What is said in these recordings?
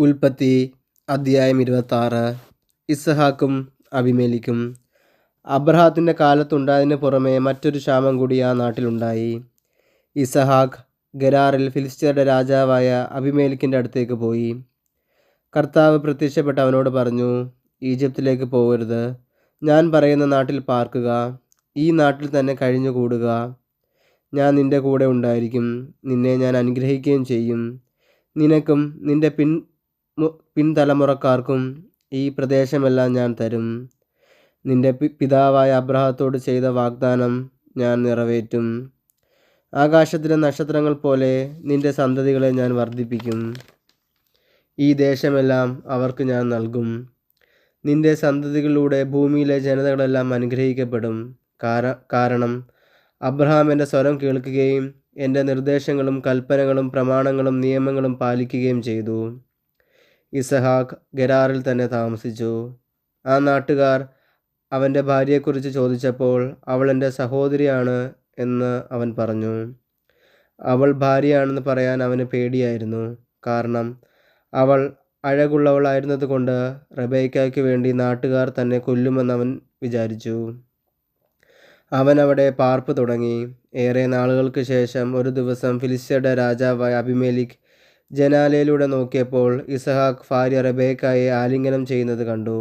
ഉൽപ്പത്തി അദ്ധ്യായം ഇരുപത്താറ്. ഇസ്ഹാക്കും അഭിമേലിക്കും അബ്രഹാത്തിന്റെ കാലത്തുണ്ടായതിന് പുറമെ മറ്റൊരു ക്ഷാമം കൂടി ആ നാട്ടിലുണ്ടായി. ഇസഹാക്ക് ഗരാറിൽ ഫിലിസ്തീനയുടെ രാജാവായ അഭിമേലിക്കിന്റെ അടുത്തേക്ക് പോയി. കർത്താവ് പ്രത്യക്ഷപ്പെട്ട് അവനോട് പറഞ്ഞു ഈജിപ്തിലേക്ക് പോകരുത്. ഞാൻ പറയുന്ന നാട്ടിൽ പാർക്കുക. ഈ നാട്ടിൽ തന്നെ കഴിഞ്ഞുകൂടുക. ഞാൻ നിന്റെ കൂടെ ഉണ്ടായിരിക്കും. നിന്നെ ഞാൻ അനുഗ്രഹിക്കുകയും ചെയ്യും. നിനക്കും നിന്റെ പിൻ പിൻതലമുറക്കാർക്കും ഈ പ്രദേശമെല്ലാം ഞാൻ തരും. നിന്റെ പിതാവായ അബ്രഹത്തോട് ചെയ്ത വാഗ്ദാനം ഞാൻ നിറവേറ്റും. ആകാശത്തിലെ നക്ഷത്രങ്ങൾ പോലെ നിന്റെ സന്തതികളെ ഞാൻ വർദ്ധിപ്പിക്കും. ഈ ദേശമെല്ലാം അവർക്ക് ഞാൻ നൽകും. നിന്റെ സന്തതികളിലൂടെ ഭൂമിയിലെ ജനതകളെല്ലാം അനുഗ്രഹിക്കപ്പെടും. കാരണം അബ്രഹാം എന്റെ സ്വരം കേൾക്കുകയും എന്റെ നിർദ്ദേശങ്ങളും കൽപ്പനകളും പ്രമാണങ്ങളും നിയമങ്ങളും പാലിക്കുകയും ചെയ്തു. ഇസഹാക്ക് ഗരാറിൽ തന്നെ താമസിച്ചു. ആ നാട്ടുകാർ അവന്റെ ഭാര്യയെക്കുറിച്ച് ചോദിച്ചപ്പോൾ അവൾ എന്റെ സഹോദരിയാണ് എന്ന് അവൻ പറഞ്ഞു. അവൾ ഭാര്യയാണെന്ന് പറയാൻ അവന് പേടിയായിരുന്നു. കാരണം അവൾ അഴകുള്ളവളായിരുന്നതുകൊണ്ട് റബേക്കയ്ക്ക് വേണ്ടി നാട്ടുകാർ തന്നെ കൊല്ലുമെന്ന് അവൻ വിചാരിച്ചു. അവൻ അവിടെ പാർപ്പ് തുടങ്ങി. ഏറെ നാളുകൾക്ക് ശേഷം ഒരു ദിവസം ഫിലിസ്റ്റയുടെ രാജാവായ അബിമേലിക് ജനാലയിലൂടെ നോക്കിയപ്പോൾ ഇസഹാക്ക് ഭാര്യ റബേക്കായെ ആലിംഗനം ചെയ്യുന്നത് കണ്ടു.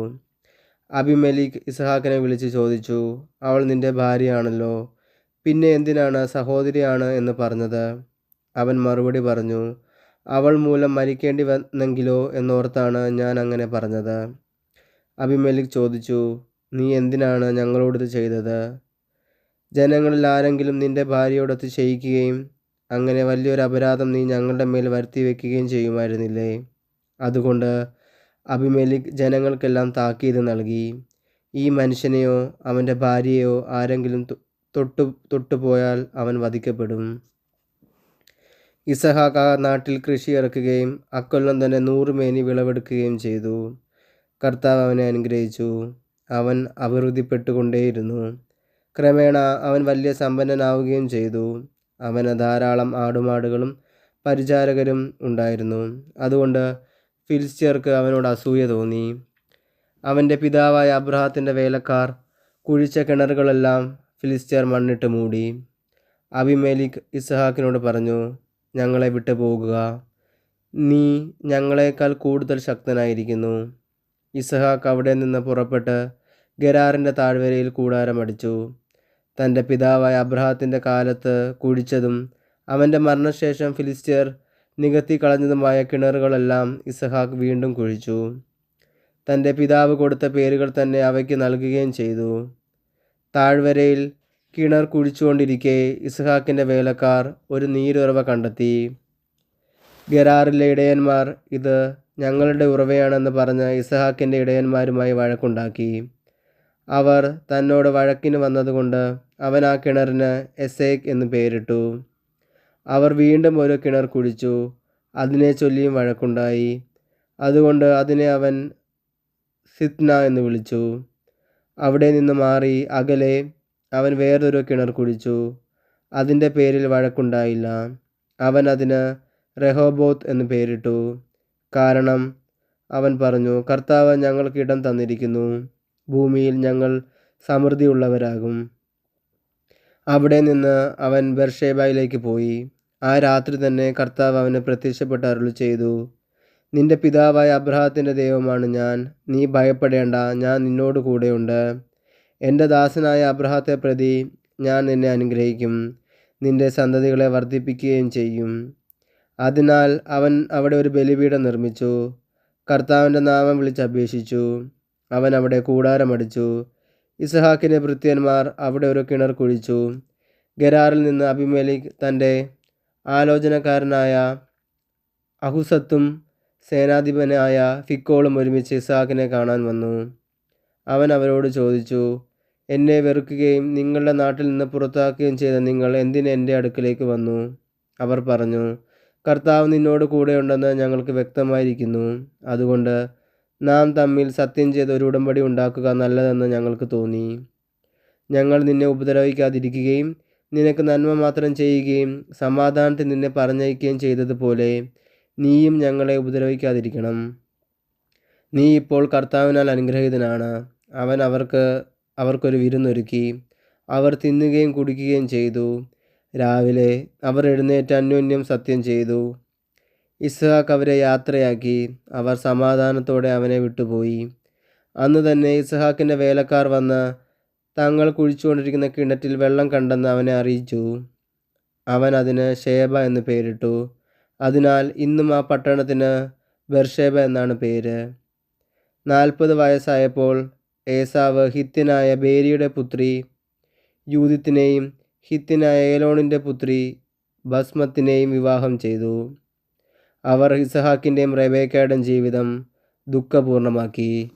അബിമലിക് ഇസഹാക്കിനെ വിളിച്ച് ചോദിച്ചു അവൾ നിന്റെ ഭാര്യയാണല്ലോ. പിന്നെ എന്തിനാണ് സഹോദരിയാണ് എന്ന് പറഞ്ഞത്? അവൻ മറുപടി പറഞ്ഞു അവൾ മൂലം മരിക്കേണ്ടി വന്നെങ്കിലോ എന്നോർത്താണ് ഞാൻ അങ്ങനെ പറഞ്ഞത്. അബിമലിക് ചോദിച്ചു നീ എന്തിനാണ് ഞങ്ങളോട് ചെയ്തത്? ജനങ്ങളിൽ ആരെങ്കിലും നിന്റെ ഭാര്യയോടൊത്ത് ചെയ്യിക്കുകയും അങ്ങനെ വലിയൊരു അപരാധം നീ ഞങ്ങളുടെ മേൽ വരുത്തി വയ്ക്കുകയും ചെയ്യുമായിരുന്നില്ലേ? അതുകൊണ്ട് അബിമേലിക് ജനങ്ങൾക്കെല്ലാം താക്കീത് നൽകി. ഈ മനുഷ്യനെയോ അവന്റെ ഭാര്യയോ ആരെങ്കിലും തൊട്ടു തൊട്ടുപോയാൽ അവൻ വധിക്കപ്പെടും. ഇസഹാക്ക് നാട്ടിൽ കൃഷി ഇറക്കുകയും അക്കൊല്ലം തന്നെ നൂറ് മേനി വിളവെടുക്കുകയും ചെയ്തു. കർത്താവ് അവനെ അനുഗ്രഹിച്ചു. അവൻ അഭിവൃദ്ധിപ്പെട്ടുകൊണ്ടേയിരുന്നു. ക്രമേണ അവൻ വലിയ സമ്പന്നനാവുകയും ചെയ്തു. അവന് ധാരാളം ആടുമാടുകളും പരിചാരകരും ഉണ്ടായിരുന്നു. അതുകൊണ്ട് ഫിലിസ്ത്യർക്ക് അവനോട് അസൂയ തോന്നി. അവന്റെ പിതാവായ അബ്രഹാത്തിന്റെ വേലക്കാർ കുഴിച്ച കിണറുകളെല്ലാം ഫിലിസ്റ്റിയർ മണ്ണിട്ട് മൂടി. അബിമേലിക് ഇസ്ഹാക്കിനോട് പറഞ്ഞു ഞങ്ങളെ വിട്ടു പോകുക നീ ഞങ്ങളെക്കാൾ കൂടുതൽ ശക്തനായിരിക്കുന്നു. ഇസഹാക്ക് അവിടെ നിന്ന് പുറപ്പെട്ട് ഗരാറിന്റെ താഴ്വരയിൽ കൂടാരമടിച്ചു. തന്റെ പിതാവായ അബ്രഹാത്തിന്റെ കാലത്ത് കുഴിച്ചതും അവന്റെ മരണശേഷം ഫിലിസ്റ്റിയർ നികത്തി കളഞ്ഞതുമായ കിണറുകളെല്ലാം ഇസഹാക്ക് വീണ്ടും കുഴിച്ചു. തന്റെ പിതാവ് കൊടുത്ത പേരുകൾ തന്നെ അവയ്ക്ക് നൽകുകയും ചെയ്തു. താഴ്വരയിൽ കിണർ കുഴിച്ചുകൊണ്ടിരിക്കെ ഇസഹാക്കിന്റെ വേലക്കാർ ഒരു നീരുറവ കണ്ടെത്തി. ഗരാറിലെ ഇടയന്മാർ ഇത് ഞങ്ങളുടെ ഉറവയാണെന്ന് പറഞ്ഞ് ഇസഹാക്കിന്റെ ഇടയന്മാരുമായി വഴക്കുണ്ടാക്കി. അവർ തന്നോട് വഴക്കിന് വന്നതുകൊണ്ട് അവൻ ആ കിണറിന് എസേക്ക് എന്ന് പേരിട്ടു. അവർ വീണ്ടും ഒരു കിണർ കുഴിച്ചു. അതിനെ ചൊല്ലിയും വഴക്കുണ്ടായി. അതുകൊണ്ട് അതിനെ അവൻ സിത്ന എന്ന് വിളിച്ചു. അവിടെ നിന്ന് മാറി അകലെ അവൻ വേറൊരു കിണർ കുഴിച്ചു. അതിന്റെ പേരിൽ വഴക്കുണ്ടായില്ല. അവൻ അതിന് റെഹോബോത്ത് എന്ന് പേരിട്ടു. കാരണം അവൻ പറഞ്ഞു കർത്താവ് ഞങ്ങൾക്ക് ഇടം തന്നിരിക്കുന്നു. ഭൂമിയിൽ ഞങ്ങൾ സമൃദ്ധിയുള്ളവരാകും. അവിടെ നിന്ന് അവൻ ബർഷേബായിലേക്ക് പോയി. ആ രാത്രി തന്നെ കർത്താവ് അവന് പ്രത്യക്ഷപ്പെട്ട അരുളി ചെയ്തു നിന്റെ പിതാവായ അബ്രഹാത്തിന്റെ ദൈവമാണ് ഞാൻ. നീ ഭയപ്പെടേണ്ട. ഞാൻ നിന്നോട് കൂടെയുണ്ട്. എന്റെ ദാസനായ അബ്രഹാത്തെ പ്രതി ഞാൻ നിന്നെ അനുഗ്രഹിക്കും. നിന്റെ സന്തതികളെ വർദ്ധിപ്പിക്കുകയും ചെയ്യും. അതിനാൽ അവൻ അവിടെ ഒരു ബലിപീഠം നിർമ്മിച്ചു. കർത്താവിന്റെ നാമം വിളിച്ചപേക്ഷിച്ചു അവൻ അവിടെ കൂടാരമടിച്ചു. ഇസഹാക്കിന്റെ ഭൃത്യന്മാർ അവിടെ ഒരു കിണർ കുഴിച്ചു. ഗരാറിൽ നിന്ന് അഭിമേലിക് തന്റെ ആലോചനക്കാരനായ അഹുസത്തും സേനാധിപനായ ഫിക്കോളും ഒരുമിച്ച് ഇസഹാക്കിനെ കാണാൻ വന്നു. അവൻ അവരോട് ചോദിച്ചു എന്നെ വെറുക്കുകയും നിങ്ങളുടെ നാട്ടിൽ നിന്ന് പുറത്താക്കുകയും ചെയ്ത നിങ്ങൾ എന്തിന് എന്റെ അടുക്കലേക്ക് വന്നു? അവർ പറഞ്ഞു കർത്താവ് നിന്നോട് കൂടെയുണ്ടെന്ന് ഞങ്ങൾക്ക് വ്യക്തമായിരിക്കുന്നു. അതുകൊണ്ട് നാം തമ്മിൽ സത്യം ചെയ്ത് ഒരു ഉടമ്പടി ഉണ്ടാക്കുക നല്ലതെന്ന് ഞങ്ങൾക്ക് തോന്നി. ഞങ്ങൾ നിന്നെ ഉപദ്രവിക്കാതിരിക്കുകയും നിനക്ക് നന്മ മാത്രം ചെയ്യുകയും സമാധാനത്തിൽ നിന്നെ പറഞ്ഞയക്കുകയും ചെയ്തതുപോലെ നീയും ഞങ്ങളെ ഉപദ്രവിക്കാതിരിക്കണം. നീ ഇപ്പോൾ കർത്താവിനാൽ അനുഗ്രഹീതനാണ്. അവൻ അവർക്ക് അവർക്കൊരു വിരുന്നൊരുക്കി. അവർ തിന്നുകയും കുടിക്കുകയും ചെയ്തു. രാവിലെ അവർ എഴുന്നേറ്റ് അന്യോന്യം സത്യം ചെയ്തു. ഇസ്ഹാക്ക് അവരെ യാത്രയാക്കി. അവർ സമാധാനത്തോടെ അവനെ വിട്ടുപോയി. അന്ന് തന്നെ ഇസ്ഹാക്കിന്റെ വേലക്കാർ വന്ന് തങ്ങൾ കുഴിച്ചുകൊണ്ടിരിക്കുന്ന കിണറ്റിൽ വെള്ളം കണ്ടെന്ന് അവനെ അറിയിച്ചു. അവൻ അതിന് ഷേബ എന്ന് പേരിട്ടു. അതിനാൽ ഇന്നും ആ പട്ടണത്തിന് ബെർഷേബ എന്നാണ് പേര്. നാൽപ്പത് വയസ്സായപ്പോൾ ഏസാവ് ഹിത്യനായ ബേരിയുടെ പുത്രി യൂതിത്തിനെയും ഹിത്യനായ ഏലോണിന്റെ പുത്രി ഭസ്മത്തിനെയും വിവാഹം ചെയ്തു. അവർ ഇസഹാക്കിന്റെയും റെബേക്കയുടെയും ജീവിതം ദുഃഖപൂർണമാക്കി.